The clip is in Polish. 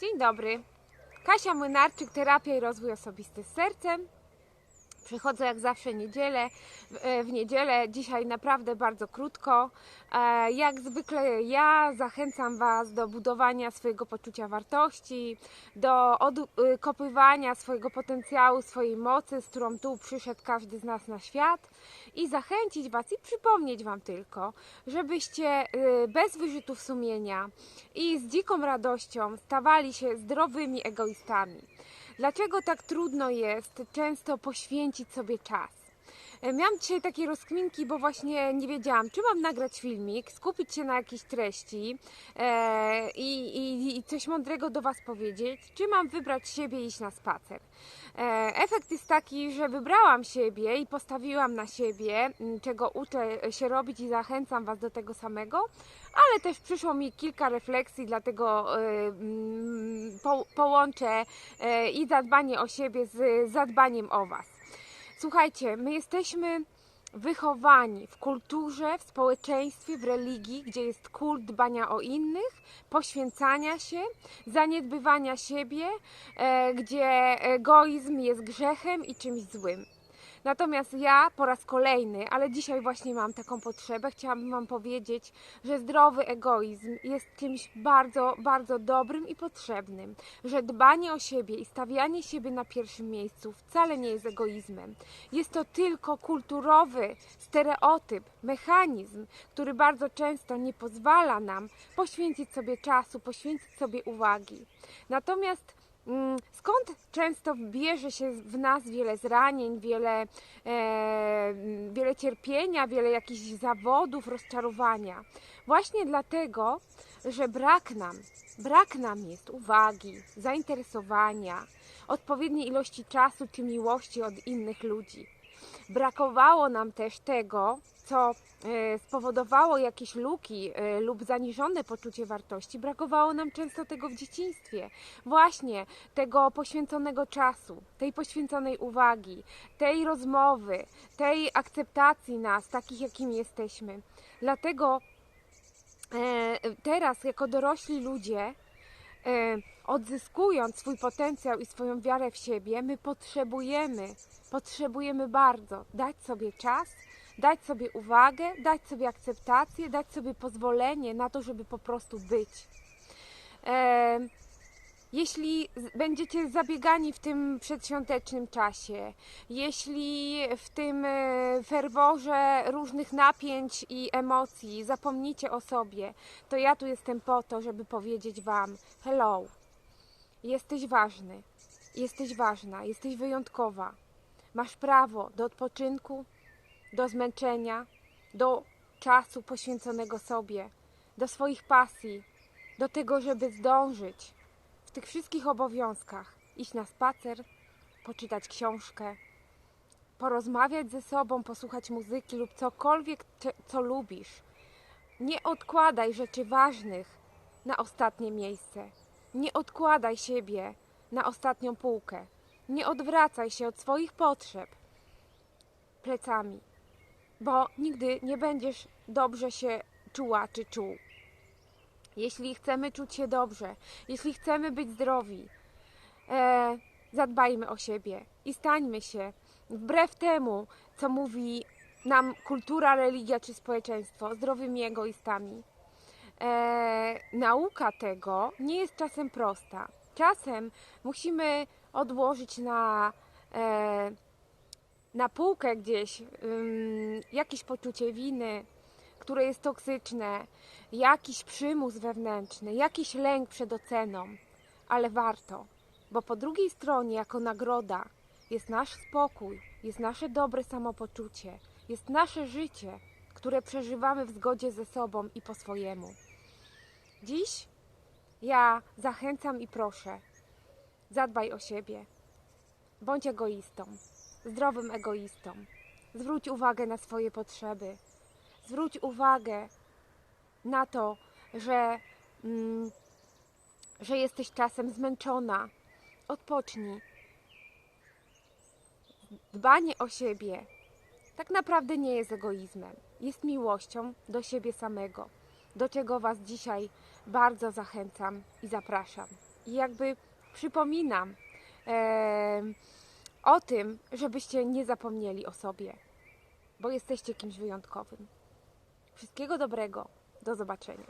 Dzień dobry. Kasia Młynarczyk, terapia i rozwój osobisty z sercem. Przychodzę jak zawsze niedzielę, w- e, w niedzielę, dzisiaj naprawdę bardzo krótko. E, Jak zwykle ja zachęcam Was do budowania swojego poczucia wartości, do odkopywania swojego potencjału, swojej mocy, z którą tu przyszedł każdy z nas na świat i zachęcić Was i przypomnieć Wam tylko, żebyście y, bez wyrzutów sumienia i z dziką radością stawali się zdrowymi egoistami. Dlaczego tak trudno jest często poświęcić sobie czas? Miałam dzisiaj takie rozkminki, bo właśnie nie wiedziałam, czy mam nagrać filmik, skupić się na jakiejś treści e, i, i, coś mądrego do Was powiedzieć, czy mam wybrać siebie i iść na spacer. E, efekt jest taki, że wybrałam siebie i postawiłam na siebie, czego uczę się robić i zachęcam Was do tego samego, ale też przyszło mi kilka refleksji, dlatego e, po, połączę e, i zadbanie o siebie z zadbaniem o Was. Słuchajcie, my jesteśmy wychowani w kulturze, w społeczeństwie, w religii, gdzie jest kult dbania o innych, poświęcania się, zaniedbywania siebie, e, gdzie egoizm jest grzechem i czymś złym. Natomiast ja po raz kolejny, ale dzisiaj właśnie mam taką potrzebę, chciałabym Wam powiedzieć, że zdrowy egoizm jest czymś bardzo, bardzo dobrym i potrzebnym. Że dbanie o siebie i stawianie siebie na pierwszym miejscu wcale nie jest egoizmem. Jest to tylko kulturowy stereotyp, mechanizm, który bardzo często nie pozwala nam poświęcić sobie czasu, poświęcić sobie uwagi. Natomiast Skąd często bierze się w nas wiele zranień, wiele, e, wiele cierpienia, wiele jakichś zawodów, rozczarowania? Właśnie dlatego, że brak nam, brak nam jest uwagi, zainteresowania, odpowiedniej ilości czasu czy miłości od innych ludzi. Brakowało nam też tego, co e, spowodowało jakieś luki e, lub zaniżone poczucie wartości. Brakowało nam często tego w dzieciństwie. Właśnie tego poświęconego czasu, tej poświęconej uwagi, tej rozmowy, tej akceptacji nas, takich jakimi jesteśmy. Dlatego e, teraz, jako dorośli ludzie, odzyskując swój potencjał i swoją wiarę w siebie, my potrzebujemy, potrzebujemy bardzo dać sobie czas, dać sobie uwagę, dać sobie akceptację, dać sobie pozwolenie na to, żeby po prostu być. Jeśli będziecie zabiegani w tym przedświątecznym czasie, jeśli w tym e, ferworze różnych napięć i emocji zapomnicie o sobie, to ja tu jestem po to, żeby powiedzieć Wam: hello, jesteś ważny, jesteś ważna, jesteś wyjątkowa. Masz prawo do odpoczynku, do zmęczenia, do czasu poświęconego sobie, do swoich pasji, do tego, żeby zdążyć w tych wszystkich obowiązkach iść na spacer, poczytać książkę, porozmawiać ze sobą, posłuchać muzyki lub cokolwiek, co lubisz. Nie odkładaj rzeczy ważnych na ostatnie miejsce. Nie odkładaj siebie na ostatnią półkę. Nie odwracaj się od swoich potrzeb plecami, bo nigdy nie będziesz dobrze się czuła czy czuł. Jeśli chcemy czuć się dobrze, jeśli chcemy być zdrowi, e, zadbajmy o siebie i stańmy się wbrew temu, co mówi nam kultura, religia czy społeczeństwo, zdrowymi egoistami. E, nauka tego nie jest czasem prosta. Czasem musimy odłożyć na, e, na półkę gdzieś ym, jakieś poczucie winy, które jest toksyczne, jakiś przymus wewnętrzny, jakiś lęk przed oceną, ale warto, bo po drugiej stronie, jako nagroda, jest nasz spokój, jest nasze dobre samopoczucie, jest nasze życie, które przeżywamy w zgodzie ze sobą i po swojemu. Dziś ja zachęcam i proszę, zadbaj o siebie, bądź egoistą, zdrowym egoistą. Zwróć uwagę na swoje potrzeby, zwróć uwagę na to, że, mm, że jesteś czasem zmęczona. Odpocznij. Dbanie o siebie tak naprawdę nie jest egoizmem. Jest miłością do siebie samego, do czego Was dzisiaj bardzo zachęcam i zapraszam. i jakby przypominam em, o tym, żebyście nie zapomnieli o sobie, bo jesteście kimś wyjątkowym. Wszystkiego dobrego. Do zobaczenia.